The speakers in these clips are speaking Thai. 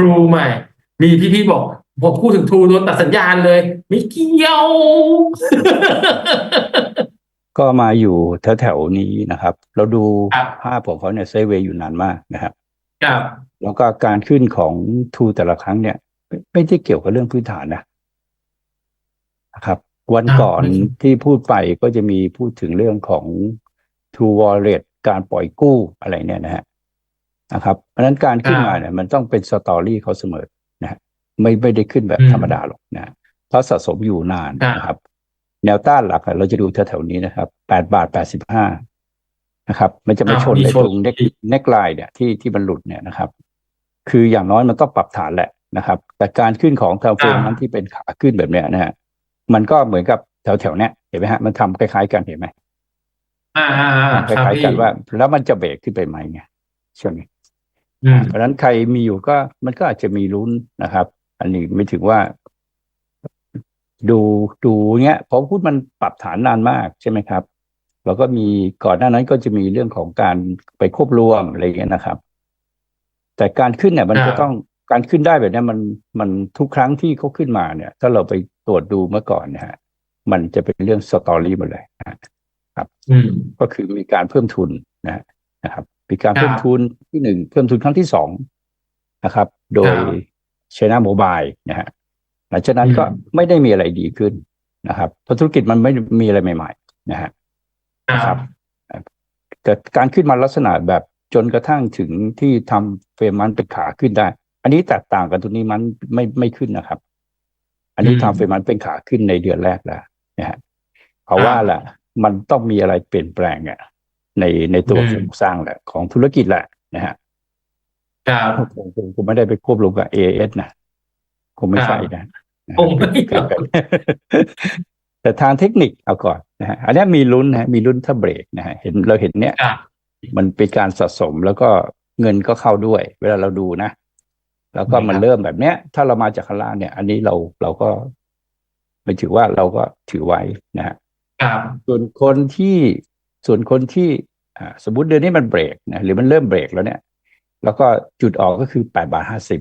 True ใหม่ มีพี่พี่ๆบอกผมพูดถึง True โดนตัดสัญญาณเลย ไม่เกี่ยว ก็มาอยู่แถวๆนี้นะครับ เราดูครับภาพของเขาเนี่ยไซด์เวย์อยู่นานมากนะครับครับแล้วก็การขึ้นของทูแต่ละครั้งเนี่ย ไม่ไม่ได้เกี่ยวกับเรื่องพื้นฐานนะนะครับ วันอ่าก่อนไม่ใช่ที่พูดไปก็จะมีพูดถึงเรื่องของ True Wallet การปล่อยกู้อะไรเนี่ยนะฮะ นะครับ เพราะฉะนั้นการขึ้นมาเนี่ยมันต้องเป็นสตอรี่เขาเสมอนะฮะไม่ไม่ได้ขึ้นแบบธรรมดาหรอกนะเพราะสะสมอยู่นานนะครับ แนวต้านหลักอะเราจะดูแถวๆนี้นะครับแปดบาทแปดสิบห้านะครับ มันจะมาชนในตรงเน็กเน็กไลน์เนี่ยที่ที่มันหลุดเนี่ยนะครับ คืออย่างน้อยมันต้องปรับฐานแหละนะครับ แต่การขึ้นของทางเฟรมนั้นที่เป็นขาขึ้นแบบเนี้ยนะฮะมันก็เหมือนกับแถวๆเนี้ยเห็นไหมฮะมันทำคล้ายๆกันเห็นไหมอ่าอ่าอ่าคครับล้ายๆพี่กันว่า แล้วมันจะเบรกขึ้นไปไหมไงช่วงนี้อืม เพราะฉะนั้นใครมีอยู่ก็มันก็อาจจะมีลุ้นนะครับ อันนี้ไม่ถึงว่า ดูดูเงี้ยเพราะพูดมันปรับฐานนานมากใช่ไหมครับ แล้วก็มีก่อนหน้านั้นก็จะมีเรื่องของการไปควบรวมอะไรอย่างเงี้ยนะครับ แต่การขึ้นเนี่ย มันก็ต้องการขึ้นได้แบบเนี้ยมันมันทุกครั้งที่เขาขึ้นมาเนี่ย ถ้าเราไปตรวจดูเมื่อก่อนนะฮะมันจะเป็นเรื่องสตอรี่หมดเลยนะฮะอืมก็คือมีการเพิ่มทุนนะฮะนะครับ มีการครับเพิ่มทุนที่หนึ่งเพิ่มทุนครั้งที่สองนะครับ โดยครับชนะโมบายนะฮะหลังจากนั้นก็อืมไม่ได้มีอะไรดีขึ้นนะครับเพราะธุรกิจมันไม่มีอะไรใหม่ๆนะฮะครับแต่การขึ้นมาลักษณะแบบจนกระทั่งถึงที่ทำเฟรมมันเป็นขาขึ้นได้ อันนี้แตกต่างกันตรงนี้มันไม่ไม่ขึ้นนะครับ อันนี้อืมทำเฟรมมันเป็นขาขึ้นในเดือนแรกแล้วนะฮะเพราะว่าแหละมันต้องมีอะไรเปลี่ยนแปลงอะ ในในตัวอืมโครงสร้างแหละของธุรกิจแหละนะฮะครับคงคงคงไม่ได้ไปควบรวมกับ AS นะคงไม่ใช่นะนะฮะคงไม่แต่ทางเทคนิคเอาก่อนนะฮะอันนี้มีลุ้นนะฮะมีลุ้นถ้าเบรกนะฮะเห็นเราเห็นเนี้ยครับมันเป็นการสะสมแล้วก็เงินก็เข้าด้วย เวลาเราดูนะ แล้วก็มันครับเริ่มแบบเนี้ย ถ้าเรามาจากข้างล่างเนี่ย อันนี้เราเราก็ไม่ถือว่าเราก็ถือไว้นะฮะครับส่วนคนที่ ส่วนคนที่อ่าสมมติเดือนนี้มันเบรกนะหรือมันเริ่มเบรกแล้วเนี่ย แล้วก็จุดออกก็คือแปดบาทห้าสิบ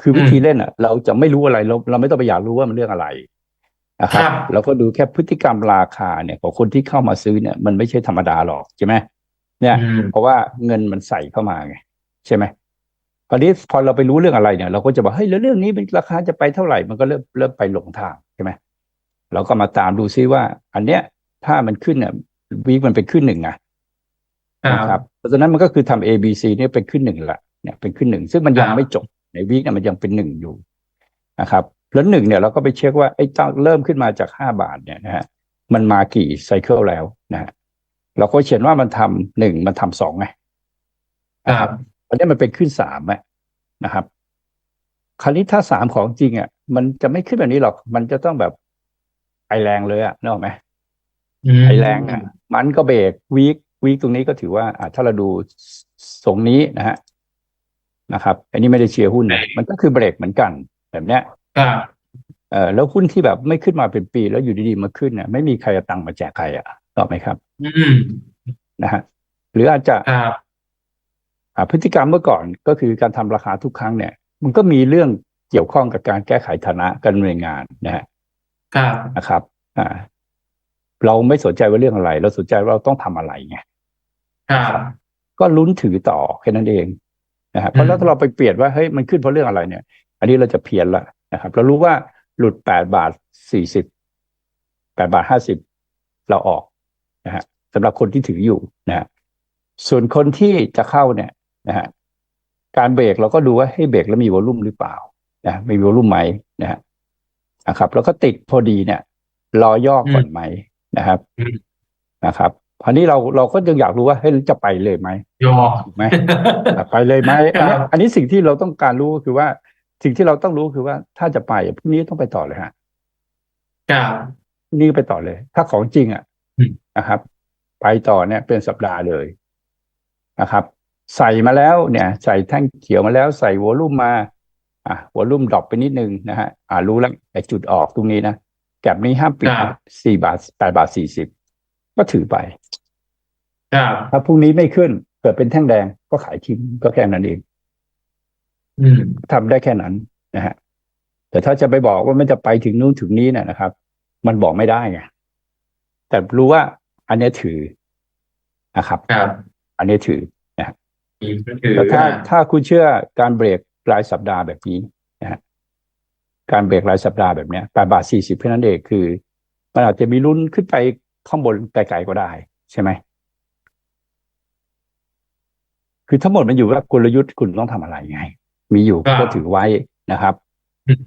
คือวิธีเล่นอะ เราจะไม่รู้อะไรเราเราไม่ต้องไปอยากรู้ว่ามันเรื่องอะไรนะครับครับเราก็ดูแค่พฤติกรรมราคาเนี่ยของคนที่เข้ามาซื้อเนี่ย มันไม่ใช่ธรรมดาหรอกใช่ไหมเนี่ยอืมเพราะว่าเงินมันใส่เข้ามาไงใช่ไหมคราวนี้พอเราไปรู้เรื่องอะไรเนี่ย เราก็จะบอกเฮ้ยแล้วเรื่องนี้เป็นราคาจะไปเท่าไหร่มันก็เริ่มเริ่มไปหลงทางใช่ไหมเราก็มาตามดูซิว่า อันเนี้ยถ้ามันขึ้นเนี่ย วีคมันเป็นขึ้นหนึ่งอะครันะครับบเพราะฉะนั้นมันก็คือทำ A B C เนี่ยเป็นขึ้นหนึ่งละเนี่ยเป็นขึ้นหนึ่งซึ่งมันยังครับไม่จบในวีคเนี่ยมันยังเป็นหนึ่งอยู่นะครับแล้วหนึ่งเนี่ยเราก็ไปเช็คว่าไอ้ตั้งเริ่มขึ้นมาจากห้าบาทเนี่ยนะฮะมันมากี่ไซเคิลแล้วนะฮะเราก็เขียนว่ามันทำหนึ่งมันทำสองไงครับอันนี้มันเป็นขึ้นสามอะนะครับ คราวนี้ถ้าสามของจริงอะ มันจะไม่ขึ้นแบบนี้หรอก มันจะต้องแบบไอแรงเลยอะนึกออกไหมอืม ไอแรงอะมันก็เบรกวีควีคตรงนี้ก็ถือว่าอะถ้าเราดูทรงนี้นะฮะนะครับ อันนี้ไม่ได้เชียร์หุ้นนะมันก็คือเบรกเหมือนกัน แบบเนี้ยครับเออแล้วหุ้นที่แบบไม่ขึ้นมาเป็นปีแล้วอยู่ดีๆมาขึ้นเนี่ยไม่มีใครเอาตังค์มาแจกใครอะตอบไหมครับ อืมนะฮะหรืออาจจะครับอ่าพฤติกรรมเมื่อก่อนก็คือการทำราคาทุกครั้งเนี่ย มันก็มีเรื่องเกี่ยวข้องกับการแก้ไขฐานะการดำเนินงานนะฮะครับนะครับ อ่า เราไม่สนใจว่าเรื่องอะไร เราสนใจว่าเราต้องทำอะไรไงครับก็ลุ้นถือต่อแค่นั้นเองนะฮะเพราะแล้วถ้าเราไปเปลี่ยนว่าเฮ้ยมันขึ้นเพราะเรื่องอะไรเนี่ย อันนี้เราจะเพี้ยนละนะครับเรารู้ว่าหลุดแปดบาทสี่สิบแปดบาทห้าสิบเราออกนะฮะสำหรับคนที่ถืออยู่นะฮะส่วนคนที่จะเข้าเนี่ยนะฮะการเบรกเราก็ดูว่าให้เบรกแล้วมีวอลลุ่มหรือเปล่านะมีวอลลุ่มไหมนะฮะนะครับ แล้วก็ติดพอดีเนี่ยรอย่อก่อนไหม นะครับอืมนะครับคราวนี้เราเราก็ยังอยากรู้ว่าเฮ้ยจะไปเลยไหมยอถูกไหมอะไปเลยไหมอันนี้ครับอันนี้สิ่งที่เราต้องการรู้ก็คือว่า สิ่งที่เราต้องรู้คือว่าถ้าจะไปอะพรุ่งนี้ต้องไปต่อเลยฮะครับพรุ่งนี้ไปต่อเลย ถ้าของจริงอะอืมนะครับ ไปต่อเนี่ยเป็นสัปดาห์เลยนะครับ ใส่มาแล้วเนี่ย ใส่แท่งเขียวมาแล้วใส่วอลลุ่มมา อะวอลลุ่มดรอปไปนิดนึงนะฮะอ่ารู้แล้วไอ้จุดออกตรงนี้นะ แก็บนี้ห้ามปิดครับสี่บาทแปดบาทสี่สิบก็ถือไปครับถ้าพรุ่งนี้ไม่ขึ้นเกิดเป็นแท่งแดงก็ขายทิ้งก็แค่นั้นเองอืมทำได้แค่นั้นนะฮะแต่ถ้าจะไปบอกว่ามันจะไปถึงนู้นถึงนี้เนี่ยนะครับ มันบอกไม่ได้ไงแต่รู้ว่าอันเนี้ยถือนะครับครับอันเนี้ยถืออีกก็คือแต่ถ้าอ่าถ้าคุณเชื่อการเบรกรายสัปดาห์แบบนี้นะฮะ การเบรกรายสัปดาห์แบบเนี้ยแปดบาทสี่สิบเท่านั้นเองคือมันอาจจะมีลุ้นขึ้นไปข้างบนไกลๆก็ได้ ใช่ไหมคือทั้งหมดมันอยู่ว่ากลยุทธ์คุณต้องทำอะไรไง มีอยู่ก็ถือไว้นะครับอืม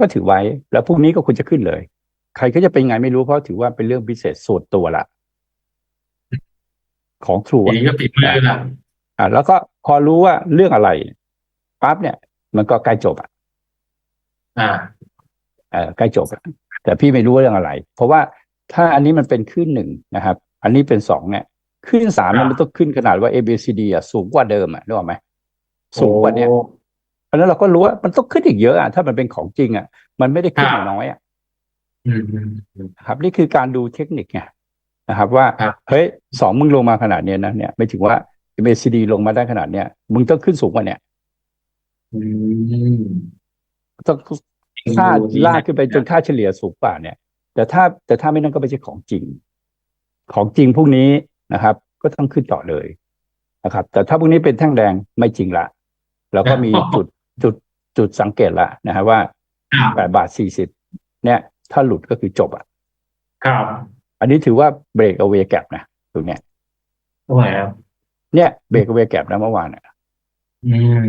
ก็ถือไว้แล้วพรุ่งนี้ก็ควรจะขึ้นเลย ใครก็จะเป็นไงไม่รู้เพราะถือว่าเป็นเรื่องพิเศษส่วนตัวละของทรูทีนี้ก็ปิดมือละอ่าแล้วก็พอรู้ว่าเรื่องอะไรปั๊บเนี่ย มันก็ใกล้จบอะ อ่าเออใกล้จบอะแต่พี่ไม่รู้ว่าเรื่องอะไร เพราะว่าถ้าอันนี้มันเป็นขึ้นหนึ่งนะครับ อันนี้เป็นสองเนี่ยขึ้นสามเนี่ยมันต้องขึ้นขนาดว่า A B C D อะสูงกว่าเดิมอะนึกออกไหมสูงกว่าเนี้ยโอ้เพราะฉะนั้นเราก็รู้ว่ามันต้องขึ้นอีกเยอะอะถ้ามันเป็นของจริงอะ มันไม่ได้ขึ้นครับน้อยๆอะอืมอืมอืมครับ นี่คือการดูเทคนิคไงนะครับ ว่าครับเฮ้ยสองมึงลงมาขนาดเนี้ยนะเนี่ย ไม่ถึงว่า A B C D ลงมาได้ขนาดเนี้ยมึงต้องขึ้นสูงกว่าเนี้ยอืม ต้องค่าดูที่ลากขึ้นไปจนค่าเฉลี่ยสูงกว่าเนี่ย แต่ถ้าแต่ถ้าไม่นั่นก็ไม่ใช่ของจริง ของจริงพวกนี้นะครับ ก็ต้องขึ้นต่อเลยนะครับ แต่ถ้าพวกนี้เป็นแท่งแดงไม่จริงละแล้วก็มีจุดจุดจุดสังเกตละนะฮะว่าครับแปดบาทสี่สิบเนี่ย ถ้าหลุดก็คือจบอะ ครับ อันนี้ถือว่าเบรกเอาเวแกปนะตรงเนี้ยตรงไหนครับเนี่ยเบรกเอาเวแกปนะเมื่อวานน่ะอืม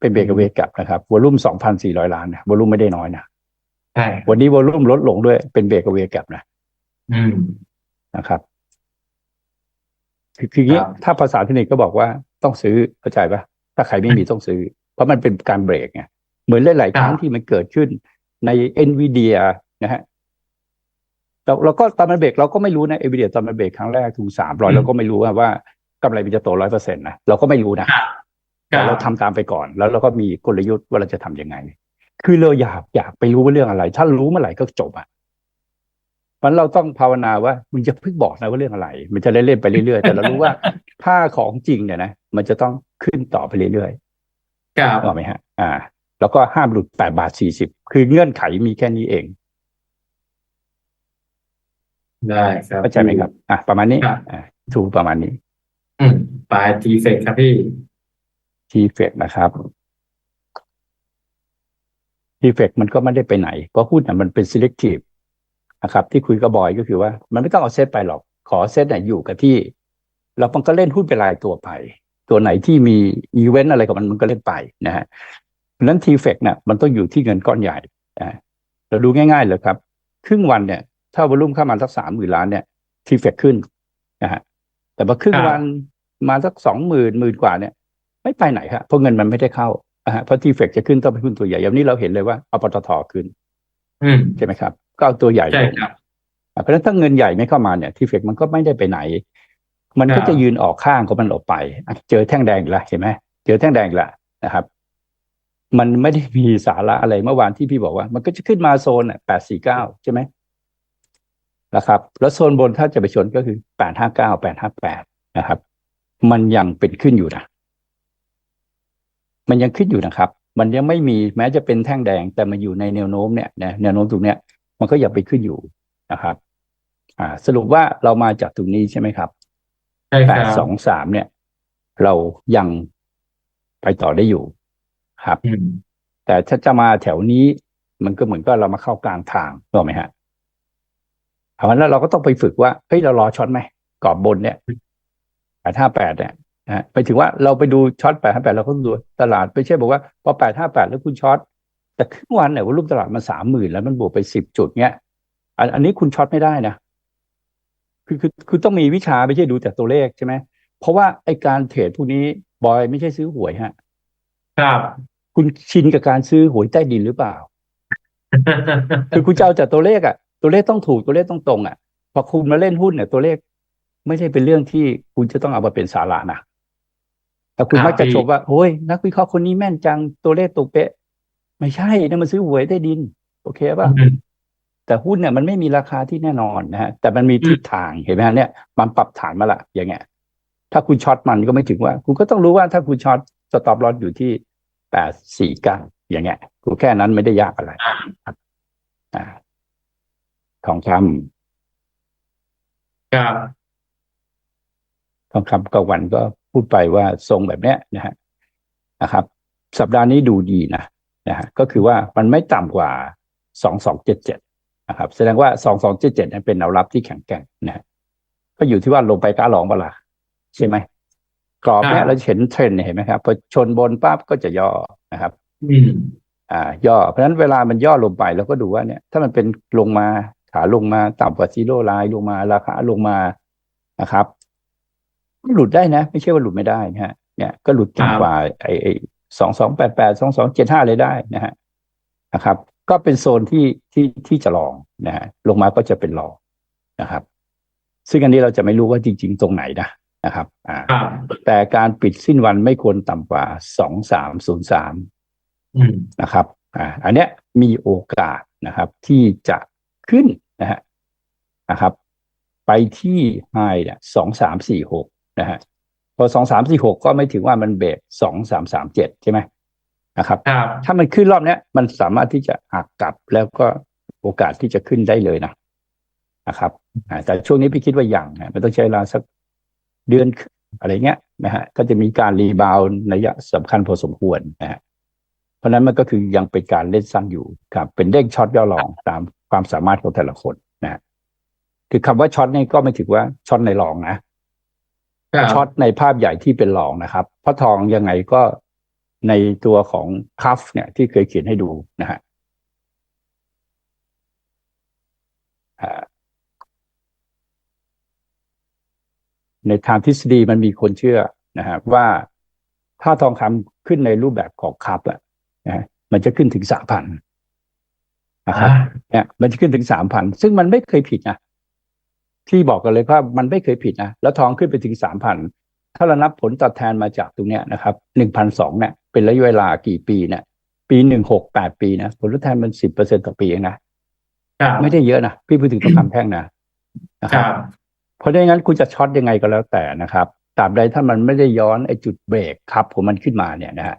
เป็นเบรกเอาเวแกปนะครับวอลุ่มสองพันสี่ร้อยล้านนะวอลุ่มไม่ได้น้อยนะใช่วันนี้วอลุ่มลดลงด้วยเป็นเบรกเอาเวแกปนะ อืมนะครับคือคืออย่างนี้ครับถ้าภาษาเทคนิคก็บอกว่าต้องซื้อเข้าใจปะถ้าใครไม่มีต้องซื้อ เพราะมันเป็นการเบรกไงเหมือนหลายๆครั้งที่มันเกิดขึ้นใน NVIDIA นะฮะเราเราก็ตอนมันเบรกเราก็ไม่รู้นะ NVIDIA ตอนมันเบรกครั้งแรกถึงสามร้อยเราก็ไม่รู้ว่าว่ากำไรมันจะโตร้อยเปอร์เซ็นต์นะเราก็ไม่รู้นะคแต่รับ เราทำตามไปก่อน แล้วเราก็มีกลยุทธ์ว่าเราจะทำยังไง คือเราอยากอยากไปรู้ว่าเรื่องอะไร ถ้ารู้เมื่อไหร่ก็จบอะมันเราต้องภาวนาว่ามึงจะเพิ่งบอกนะว่าเรื่องอะไร มันจะเล่นๆไปเรื่อยๆแต่เรารู้ว่าถ้าของจริงเนี่ยนะมันจะต้องขึ้นต่อไปเรื่อยครับๆถูกไหมฮะ อ่า แล้วก็ห้ามหลุดแปดบาทสี่สิบคือเงื่อนไขมีแค่นี้เองได้ครับเข้าใจไหมครับ อะประมาณนี้ครับอ่าถูกประมาณนี้ อืมปลายทีเฟกครับพี่ ทีเฟกนะครับทีเฟกมันก็ไม่ได้ไปไหน เพราะหุ้นน่ะมันเป็น selective นะครับ ที่คุยกับบอยก็คือว่า มันไม่ต้องเอาเซตไปหรอก ขอเซตน่ะอยู่กับที่ แล้วมันก็เล่นหุ้นเป็นรายตัวไป ตัวไหนที่มีอีเวนต์อะไรกับมันมันก็เล่นไปนะฮะเพราะฉะนั้นทีเฟกเนี่ยมันต้องอยู่ที่เงินก้อนใหญ่นะฮะเราดูง่ายๆเลยครับ ครึ่งวันเนี่ย ถ้าวอลุ่มเข้ามาสักสามหมื่นล้านเนี่ยทีเฟกขึ้นนะฮะแต่พอครึ่งครับวันมาสักสองหมื่นหมื่นกว่าเนี่ย ไม่ไปไหนครับเพราะเงินมันไม่ได้เข้าอ่าฮะเพราะทีเฟกจะขึ้นต้องเป็นหุ้นตัวใหญ่อย่างนี้เราเห็นเลยว่าเอาปตทขึ้นอืมใช่ไหมครับ ก็เอาตัวใหญ่ใช่ลงครับอะเพราะฉะนั้นถ้าเงินใหญ่ไม่เข้ามาเนี่ยทีเฟกมันก็ไม่ได้ไปไหน มันก็ครับจะยืนออกข้างของมันออกไปอะเจอแท่งแดงอีกแล้วเห็นไหมเจอแท่งแดงอีกแล้วนะครับ มันไม่ได้มีสาระอะไรเมื่อวานที่พี่บอกว่า มันก็จะขึ้นมาโซนอะแปดสี่เก้าใช่ไหมนะครับ แล้วโซนบนถ้าจะไปชนก็คือแปดห้าเก้าแปดห้าแปดนะครับ มันยังเป็นขึ้นอยู่นะ มันยังขึ้นอยู่นะครับ มันยังไม่มีแม้จะเป็นแท่งแดง แต่มันอยู่ในแนวโน้มเนี่ยนะแนวโน้มตรงเนี้ยมันก็ยังไปขึ้นอยู่นะครับอ่าสรุปว่าเรามาจากตรงนี้ใช่ไหมครับใช่คแปรัดบสองสามเนี่ย เรายังไปต่อได้อยู่ครับอืมแต่ถ้าจะมาแถวนี้มันก็เหมือนก็เรามาเข้ากลางทางถูกไหมฮะเพราะฉะนั้นเราก็ต้องไปฝึกว่าเฮ้ยเรารอช็อตไหมกรอบบนเนี่ยแปดห้าแปดเนี่ย นะฮะไปถึงว่าเราไปดูช็อตแปดห้าแปดเราก็ดูตลาดไม่ใช่บอกว่าพอแปดห้าแปดแล้วคุณช็อตแต่ครึ่งวันเนี่ยว่ารูปตลาดมันสามหมื่นแล้วมันบวกไปสิบจุดเนี้ยอันอันนี้คุณช็อตไม่ได้นะคือคือคือต้องมีวิชาไม่ใช่ดูแต่ตัวเลขใช่ไหมเพราะว่าไอการเทรดพวกนี้บอยไม่ใช่ซื้อหวยฮะ ครับ คุณชินกับการซื้อหวยใต้ดินหรือเปล่า คือคุณจะเอาจากตัวเลขอะตัวเลขต้องถูกตัวเลขต้องตรงอะพอคุณมาเล่นหุ้นเนี่ยตัวเลข ไม่ใช่เป็นเรื่องที่คุณจะต้องเอามาเป็นสาระนะ แต่คุณครับมักจะพี่ชมว่าโอ้ยนักวิเคราะห์คนนี้แม่นจังตัวเลขตรงเป๊ะ ไม่ใช่นะมันซื้อหวยใต้ดิน โอเคป่ะอืมแต่หุ้นเนี่ยมันไม่มีราคาที่แน่นอนนะฮะแต่มันมีทิศทางเห็นไหมฮะเนี่ย มันปรับฐานมาละอย่างเงี้ย ถ้าคุณช็อตมันก็ไม่ถึงว่า คุณก็ต้องรู้ว่าถ้าคุณช็อตสต็อปลอสอยู่ที่แปแปดสี่เก้าอย่างเงี้ยกูแค่นั้นไม่ได้ยากอะไรครับอ่าทองคำครับทองคำกลางวันก็ พูดไปว่าทรงแบบเนี้ยนะฮะนะครับ สัปดาห์นี้ดูดีนะนะฮะก็คือว่ามันไม่ต่ำกว่าสองสองเจ็ดเจ็ดนะครับ แสดงว่าสองสองเจ็ดเจ็ดเป็นแนวรับที่แข็งแกร่งนะฮะก็อยู่ที่ว่าลงไปกล้าลองเปะล่าใช่ไหมกรอบเนี้ยเราเห็นเทรนด์เห็นไหมครับพอชนบนปั๊บก็จะย่อนะครับอืมอ่า ย่อ เพราะฉะนั้นเวลามันย่อลงไปเราก็ดูว่าเนี่ย ถ้ามันเป็นลงมาขาลงมาต่ำกว่าซีโร่ไลน์ลงมาราคาลงมานะครับก็ หลุดได้นะ ไม่ใช่ว่าหลุดไม่ได้นะฮะเนี่ยก็หลุดต่ำกว่าไอ้ไอ้สองสองแปดแปดสองสองเจ็ดห้าเลยได้นะฮะนะครับ ก็เป็นโซนที่ที่ที่จะลองนะฮะลงมาก็จะเป็นรองนะครับ ซึ่งอันนี้เราจะไม่รู้ว่าจริง ๆ ตรงไหนนะนะครับอ่าครับแต่การปิดสิ้นวันไม่ควรต่ำกว่าสองสามศูนย์สามอืมนะครับอ่าอันเนี้ยมีโอกาสนะครับ ที่จะขึ้นนะฮะนะครับ ไปที่ไฮเนี่ยสองสามสี่หก นะฮะพอสองสามสี่หกก็ไม่ถึงว่ามันเบรกสองสามสามเจ็ดใช่ไหมนะครับครับ ถ้ามันขึ้นรอบเนี้ย มันสามารถที่จะหักกลับแล้วก็โอกาสที่จะขึ้นได้เลยนะนะครับอ่าแต่ช่วงนี้พี่คิดว่าอย่างนะมันต้องใช้เวลาสักเดือนครึ่งอะไรเงี้ยนะฮะก็จะมีการรีบาวด์ระยะสำคัญพอสมควรนะฮะเพราะฉะนั้นมันก็คือยังเป็นการเล่นสั้นอยู่ครับเป็นเด้งช็อตย่อลองตามความสามารถของแต่ละคนนะฮะคือคำว่าช็อตนี่ก็ไม่ถือว่าช็อตในรองนะครับ ช็อตในภาพใหญ่ที่เป็นรองนะครับเพราะทองยังไงก็ในตัวของคัฟเนี่ยที่เคยเขียนให้ดูนะฮะอ่าในทางทฤษฎีมันมีคนเชื่อนะฮะว่าถ้าทองคำขึ้นในรูปแบบของคัฟอะนะฮะมันจะขึ้นถึงสามพันนะครับเนี่ยมันจะขึ้นถึงสามพันซึ่งมันไม่เคยผิดนะ ที่บอกกันเลยว่ามันไม่เคยผิดนะแล้วทองขึ้นไปถึงสามพันถ้าเรานับผลตอบแทนมาจากตรงเนี้ยนะครับหนึ่งพันสองเนี่ยเป็นระยะเวลากี่ปีเนี่ยปีหนึ่งหกแปดปีนะผลตอบแทนมันสิบเปอร์เซ็นต่อปีเองนะครับไม่ได้เยอะนะพี่พูดถึงทองคำแท่งนะนะคครัรับบเพราะดังนั้นคุณจะช็อตยังไงก็แล้วแต่นะครับตราบใดถ้ามันไม่ได้ย้อนไอ้จุดเบรกครับของมันขึ้นมาเนี่ยนะฮะ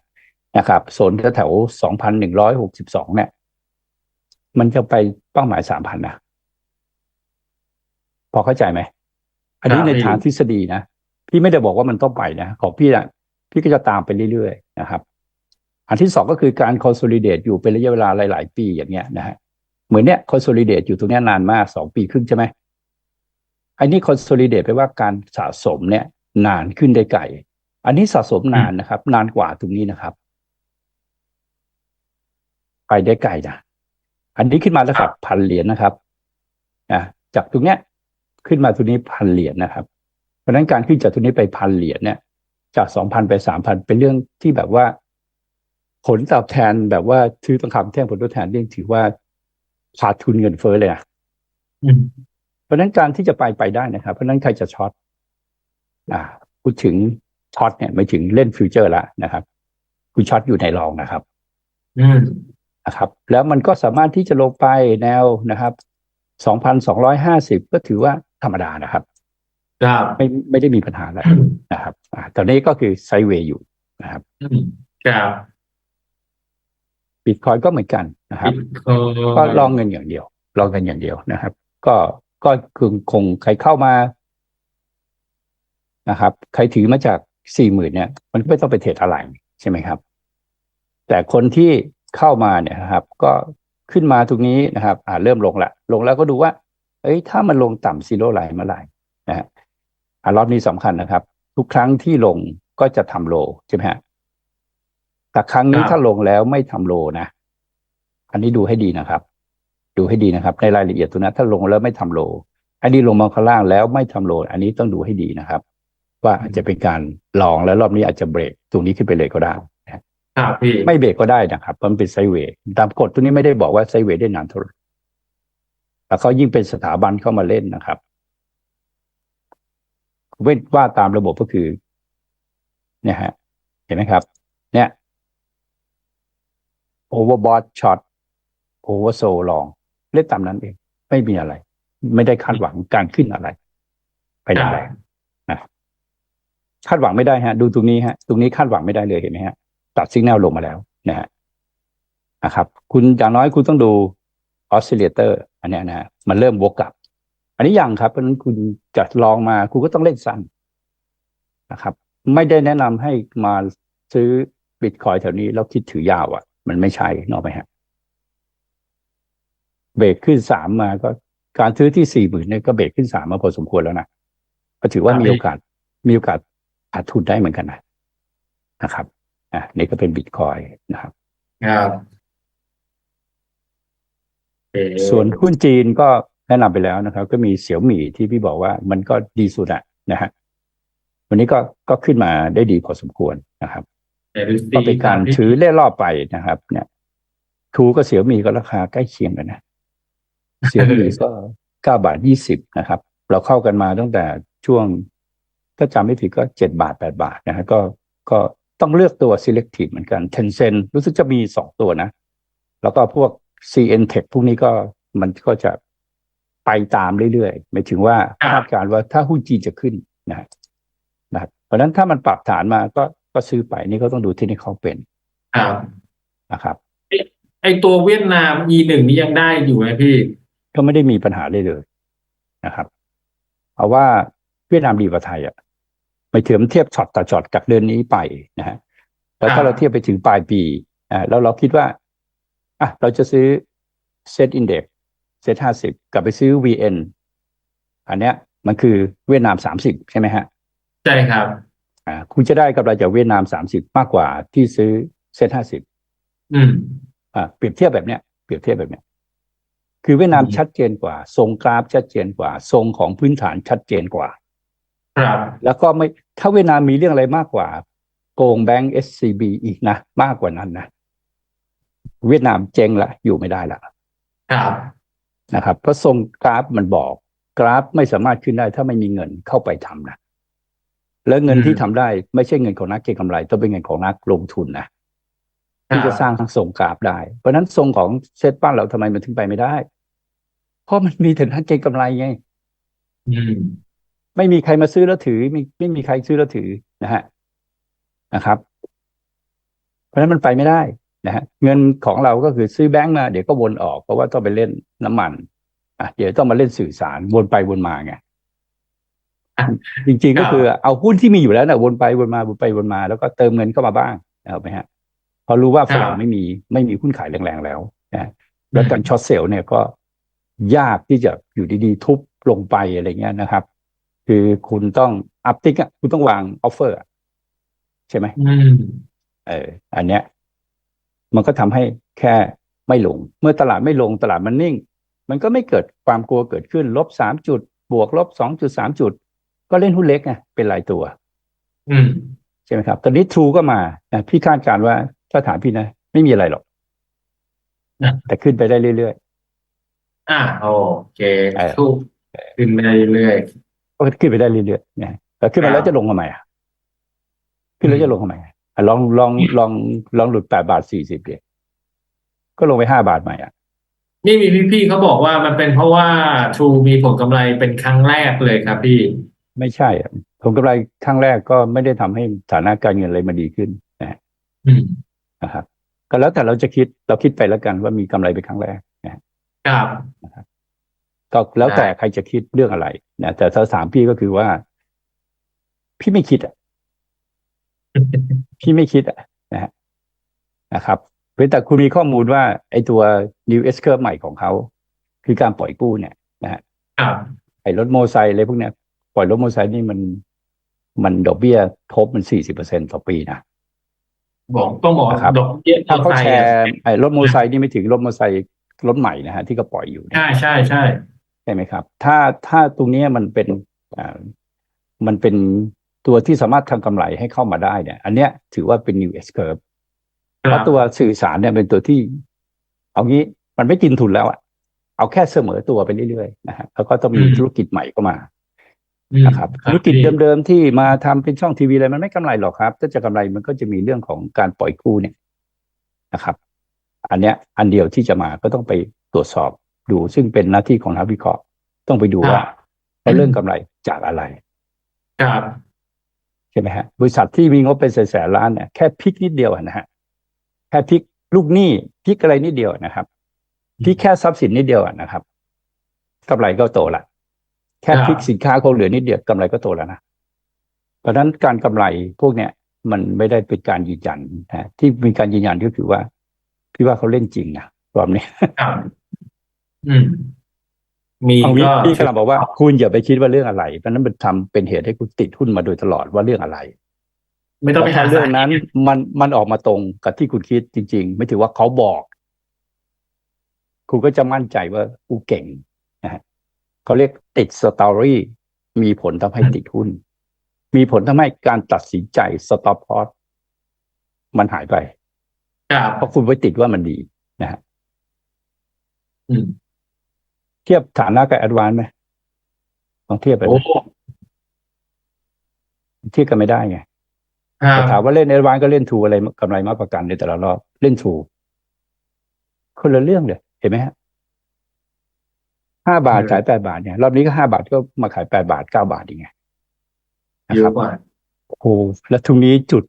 นะครับโซนแถวสองพันหนึ่งร้อยหกสิบสองเนี่ย มันจะไปเป้าหมายสามพันนะพ อเข้าใจไหมอันนี้ครับในพี่ทางทฤษฎีนะพี่ไม่ได้บอกว่ามันต้องไปนะของพี่อะพี่ก็จะตามไปเรื่อยๆนะครับ อันที่สองก็คือการ consolidate อยู่เป็นระยะเวลาหลาย ๆ ปีอย่างเงี้ยนะฮะเหมือนเนี้ย consolidate อยู่ตรงเนี้ยนานมากสองปีครึ่งใช่ไหมอันนี้ consolidate แปลว่าการสะสมเนี่ย นานขึ้นได้ไกลอันนี้สะสมนานนะครับ นานกว่าตรงนี้นะครับ ไปได้ไกลนะอันนี้ขึ้นมาแล้วครับพันเหรียญนะครับนะจากตรงเนี้ย ขึ้นมาตรงนี้พันเหรียญนะครับ เพราะฉะนั้นการขึ้นจากตรงนี้ไปพันเหรียญเนี่ย จากสองพันไปสามพันเป็นเรื่องที่แบบว่า ผลตอบแทนแบบว่าซื้อทองคำแท่งผลตอบแทนนี่ถือว่าขาดทุนเงินเฟ้อเลยนะอืมเพราะฉะนั้นการที่จะไปไปได้นะครับ เพราะฉะนั้นใครจะช็อตอ่าพูดถึงช็อตเนี่ยไม่ถึงเล่นฟิวเจอร์ละนะครับ คุณช็อตอยู่ในรองนะครับ อืมนะครับ แล้วมันก็สามารถที่จะลงไปแนวนะครับสองพันสองร้อยห้าสิบก็ถือว่า ธรรมดานะครับครับไม่ไม่ได้มีปัญหาอะไรนะครับอ่าตอนนี้ก็คือไซด์เวย์อยู่นะครับอืมครับบิตคอยก็เหมือนกันนะครับบิตคอยน์ก็ลองเงินอย่างเดียว ลองเงินอย่างเดียวนะครับ ก็ก็คือคงใครเข้ามานะครับ ใครถือมาจากสี่หมื่นเนี่ย มันก็ไม่ต้องไปเทรดอะไรใช่ไหมครับ แต่คนที่เข้ามาเนี่ยนะครับ ก็ขึ้นมาตรงนี้นะครับ อ่าเริ่มลงละ ลงแล้วก็ดูว่า เอ้ย ถ้ามันลงต่ำซีโร่ไลน์เมื่อไหร่นะฮะอ่ารอบนี้สำคัญนะครับ ทุกครั้งที่ลงก็จะทำโลใช่ไหมฮะแต่ครั้งนี้ถ้าลงแล้วไม่ทำโลนะ อันนี้ดูให้ดีนะครับ ดูให้ดีนะครับ ในรายละเอียดตัวนั้นถ้าลงแล้วไม่ทำโล อันนี้ลงมาข้างล่างแล้วไม่ทำโล อันนี้ต้องดูให้ดีนะครับ ว่าอาจจะเป็นการลองแล้วรอบนี้อาจจะเบรกตรงนี้ขึ้นไปเลยก็ได้นะครับพี่ไม่เบรกก็ได้นะครับเพราะมันเป็นไซด์เวย์ตามกฎตัวนี้ไม่ได้บอกว่าไซด์เวย์ได้นานเท่าไหร่ แล้วเขายิ่งเป็นสถาบันเข้ามาเล่นนะครับเว้นว่าตามระบบก็คือ เนี่ยฮะ เห็นไหมครับ เนี่ยโอเวอร์บอทช็อตโอเวอร์โซลอง เล่นตามนั้นเอง ไม่มีอะไร ไม่ได้คาดหวังการขึ้นอะไร ไปแรงๆนะคาดหวังไม่ได้ฮะ ดูตรงนี้ฮะ ตรงนี้คาดหวังไม่ได้เลยเห็นไหมฮะ ตัดสัญญาณลงมาแล้วนะฮะนะครับ คุณอย่างน้อยคุณต้องดูออสซิเลเตอร์ อันเนี้ยนะฮะมันเริ่มวกกลับ อันนี้ยังครับเพราะฉะนั้นคุณจะลองมาคุณก็ต้องเล่นสั้นนะครับ ไม่ได้แนะนำให้มาซื้อบิตคอยแถวนี้แล้วคิดถือยาวอะ มันไม่ใช่นกออกไหมฮะเบรกขึ้นสามมาก็การซื้อที่สี่หมื่นเนี่ยก็เบรกขึ้นสามมาพอสมควรแล้วนะก็ถือว่าครับมีโอกาสมีโอกาสขาดทุนได้เหมือนกันนะนะครับอะนี่ก็เป็นบิตคอยนะครับครับโอเค ส่วนหุ้นจีนก็แนะนำไปแล้วนะครับ ก็มีเสี่ยวหมี่ที่พี่บอกว่ามันก็ดีสุดอะนะฮะวันนี้ก็ก็ขึ้นมาได้ดีพอสมควรนะครับแต่ดูสิก็เป็นการถือเล่รอบไปนะครับ เนี่ยทูก็เสี่ยวหมี่ก็ราคาใกล้เคียงกันนะเสี่ยวหมี่ก็เก้าบาทยี่สิบนะครับ เราเข้ากันมาตั้งแต่ช่วง ถ้าจำไม่ผิดก็เจ็ดบาทแปดบาทนะฮะก็ก็ต้องเลือกตัว selective เหมือนกัน Tencent รู้สึกจะมีสองตัวนะ แล้วก็พวก CN Tech พวกนี้ก็มันก็จะไปตามเรื่อยๆหมายถึงว่าคาดการณ์ว่าถ้าหุ้นจีนจะขึ้นนะฮะนะครับเพราะฉะนั้นถ้ามันปรับฐานมาก็ก็ซื้อไปนี่ก็ต้องดูที่นี่เขาเป็นครับนะครับไอตัวเวียดนาม E หนึ่งนี่ยังได้อยู่ไหมพี่ ก็ไม่ได้มีปัญหาเลยเลยนะครับเอาว่าเวียดนามดีกว่าไทยอะไม่ถือมันเทียบช็อตต่อช็อตจากเดือนนี้ไปนะฮะแล้วครัถ้าบเราเทียบไปถึงปลายปีอ่าแล้วเราคิดว่า อะเราจะซื้อเซตอินเด็กเซตห้าสิบกลับไปซื้อ VN อันเนี้ยมันคือเวียดนามสามสิบใช่ไหมฮะ ใช่ครับอ่าคุณจะได้กำไรจากเวียดนามสามสิบมากกว่าที่ซื้อเซตห้าสิบอืมอ่าเปรียบเทียบแบบเนี้ยเปรียบเทียบแบบเนี้ยคือเวียดนามอืมชัดเจนกว่า ทรงกราฟชัดเจนกว่า ทรงของพื้นฐานชัดเจนกว่า ครับ แล้วก็ไม่ถ้าเวียดนามมีเรื่องอะไรมากกว่า โกงแบงก์ SCB อีกนะ มากกว่านั้นนะ เวียดนามเจ๊งละอยู่ไม่ได้ละครับนะครับเพราะทรงกราฟมันบอก กราฟไม่สามารถขึ้นได้ ถ้าไม่มีเงินเข้าไปทำนะแล้วเงินอืมที่ทำได้ไม่ใช่เงินของนักเก็งกำไรต้องเป็นเงินของนักลงทุนนะที่จะสร้างทางทรงกราฟได้ เพราะฉะนั้นทรงของเซตบ้านเราทำไมมันถึงไปไม่ได้ เพราะมันมีแต่นักเก็งกำไรไงอืมไม่มีใครมาซื้อแล้วถือ ไม่ไม่มีใครซื้อแล้วถือนะฮะนะครับ เพราะฉะนั้นมันไปไม่ได้ นะฮะเงินของเราก็คือซื้อแบงก์มาเดี๋ยวก็วนออก เพราะว่าต้องไปเล่นน้ำมันอะเดี๋ยวต้องมาเล่นสื่อสารวนไปวนมาไงอะจริงๆครัก็บคือเอาหุ้นที่มีอยู่แล้วนะวนไปวนมาวนไปวนมา แล้วก็เติมเงินเข้ามาบ้างเอาไหมฮะ พอรู้ว่าฝรั่งไม่มีไม่มีหุ้นขายแรงๆแล้วนะแล้วการช็อตเซลล์เนี่ยก็ยากที่จะอยู่ดีๆ ทุบลงไปอะไรเงี้ยนะครับ คือคุณต้องอัพติกอะคุณต้องวางออฟเฟอร์ใช่ไหมอืมเอออันเนี้ย มันก็ทำให้แค่ไม่ลง เมื่อตลาดไม่ลงตลาดมันนิ่ง มันก็ไม่เกิดความกลัวเกิดขึ้นลบสามจุด บวกลบสองจุดสามจุด ก็เล่นหุ้นเล็กไงเป็นรายตัว อืมใช่ไหมครับ ตอนนี้ทรูก็มาอะพี่คาดการณ์ว่าถ้าถามพี่นะ ไม่มีอะไรหรอกนะแต่ขึ้นไปได้เรื่อยอ่าโอเคเออทุกขึ้นไปเรื่อยๆก็ขึ้นไปได้เรื่อยๆนะแต่ขึ้นครัมาบแล้วจะลงทำไมอะขึ้นแล้วจะลงทำไมอะอะ ลองลองลองลองหลุดแปดบาทสี่สิบเดียก็ลงไปห้าบาทใหม่อะๆนี่มีพี่ๆเขาบอกว่ามันเป็นเพราะว่า True มีผลกำไรเป็นครั้งแรกเลยครับพี่ ไม่ใช่อะผลกำไรครั้งแรกก็ไม่ได้ทำให้ฐานะการเงินอะไรมาดีขึ้นนะอืมนะครับก็แล้วแต่เราจะคิดเราคิดไปแล้วกันว่ามีกำไรเป็นครั้งแรกนะครับก็แล้วแต่ใครจะคิดเรื่องอะไรนะแต่ถ้าถามพี่ก็คือว่า พี่ไม่คิดอะ พี่ไม่คิดอะนะฮะนะครับเว้นแต่คุณมีข้อมูลว่า ไอ้ตัว new S curve ใหม่ของเขา คือการปล่อยกู้เนี่ยนะฮะครับไอ้รถโมอไซค์อะไรพวกเนี้ยปล่อยรถโมอไซค์นี่มัน มันดอกเบี้ยทบมันสี่สิบเปอร์เซ็นต่อปีนะบอกต้องบอกนะครับดอกเบี้ยถ้าเขาไทยแชอะร์ไอ้รถโมอไซค์นี่ไม่ถึงรถโมอไซค์รถใหม่นะฮะที่ก็ปล่อยอยู่เนี่ยใช่ใช่ใช่ใช่ไหมครับ ถ้าถ้าตรงเนี้ยมันเป็นอ่ามันเป็น ตัวที่สามารถทำกำไรให้เข้ามาได้เนี่ย อันเนี้ยถือว่าเป็น new S curve คเพรับราะตัวสื่อสารเนี่ยเป็นตัวที่ เอางี้มันไม่กินทุนแล้วอะเอาแค่เสมอตัวไปเรื่อยๆนะฮะแล้วก็ต้องมีธุรกิจใหม่เข้ามาอืมนะครับครัธุบรกิจพี่เดิมๆที่มาทำเป็นช่องทีวีอะไรมันไม่กำไรหรอกครับ ถ้าจะกำไรมันก็จะมีเรื่องของการปล่อยกู้เนี่ยนะครับ อันเนี้ยอันเดียวที่จะมาก็ต้องไปตรวจสอบดูซึ่งเป็นหน้าที่ของนักวิเคราะห์ต้องไปดูว่าครับเราเรื่องกำไรจากอะไร ครับใช่ช่ไหมฮะบริษัทที่มีงบเป็นแสนล้านเนี่ยแค่พลิกนิดเดียวนะฮะแค่พลิกลูกหนี้พลิกอะไรนิดเดียวนะครับพลิกแค่ทรัพย์สินนิดเดียวนะครับกำไรก็โตละแค่พลิกสินค้าคงเหลือนิดเดียวกำไรก็โตแล้วนะเพราะฉะนั้นการกำไรพวกเนี้ยมันไม่ได้เป็นการยืนยันนะที่มีการยืนยันก็คือว่า พี่ว่าเขาเล่นจริงนะรอบนี้อืม มีเอางี้ก็พี่กำลังบอกว่าคุณอย่าไปคิดว่าเรื่องอะไร เพราะฉะนั้นมันทำเป็นเหตุให้คุณติดหุ้นมาโดยตลอดว่าเรื่องอะไร ไม่ต้องไปแล้วหาถ้าเรื่องสานั้นเหตุมันมันออกมาตรงกับที่คุณคิดจริง ๆ ไม่ถือว่าเขาบอก คุณก็จะมั่นใจว่ากูเก่งนะฮะเขาเรียกติดสตอรี่มีผลทำให้ติดหุ้น มีผลทำให้การตัดสินใจสต็อปพอร์ตมันหายไปครับเพราะคุณไปติดว่ามันดีนะฮะอืม เทียบฐานะกับแอดวานไหมลองเทียบไปโอ้เทียบกันไม่ได้ไงครัแต่ถามบว่าเล่นแอดวานก็เล่นทูอะไรกำไรมากกว่ากันในแต่ละรอบเล่นทูคนละเรื่องเลยเห็นไหมฮะห้าบาทขายแปดบาทเนี่ยรอบนี้ก็ห้าบาทก็มาขายแปดบาทเก้าบาทยังไงนะเยครัอะบกว่าโอ้โหแล้วทุกนี้จุด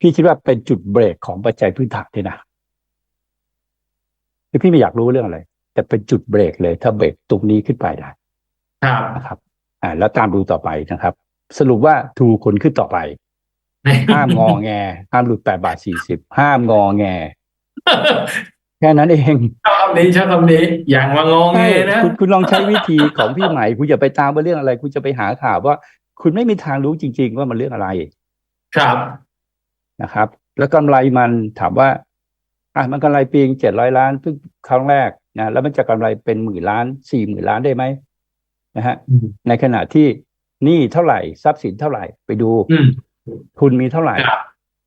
พี่คิดว่าเป็นจุดเบรกของปัจจัยพื้นฐานด้วยนะ คือพี่ไม่อยากรู้เรื่องอะไร แต่เป็นจุดเบรกเลย ถ้าเบรกตรงนี้ขึ้นไปได้ครับนะครับอ่าแล้วตามดูต่อไปนะครับ สรุปว่าทูคนขึ้นต่อไปห้ามงอแงห้ามหลุดแปดบาทสี่สิบห้ามงอแงแค่นั้นเองชอบคำนี้ชอบคำนี้ อย่างมางงเงใช่นะคุณคุณลองใช้วิธีของพี่ใหม่ คุณอย่าไปตามว่าเรื่องอะไร คุณจะไปหาข่าวว่า คุณไม่มีทางรู้จริง ๆ ว่ามันเรื่องอะไร ครับนะครับ แล้วกำไรมันถามว่า อะมันกำไรปีเจ็ดร้อยล้านเพิ่งครั้งแรกนะแล้วมันจะกำไรเป็นหมื่นล้านสี่หมื่นล้านได้ไหมนะฮะอืมในขณะที่หนี้เท่าไหร่ทรัพย์สินเท่าไหร่ไปดูอืมทุนมีเท่าไหร่ครับ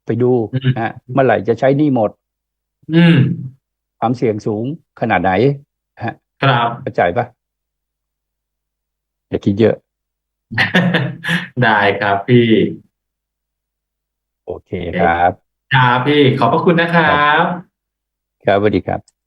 ไปดูอืมนะฮะเมื่อไหร่จะใช้หนี้หมดอืมความเสี่ยงสูงขนาดไหนฮะครับเข้าใจปะอย่าคิดเยอะ ได้ครับพี่ โอเคครับครับพี่ขอบพระคุณนะครับ ครับสวัสดีครับ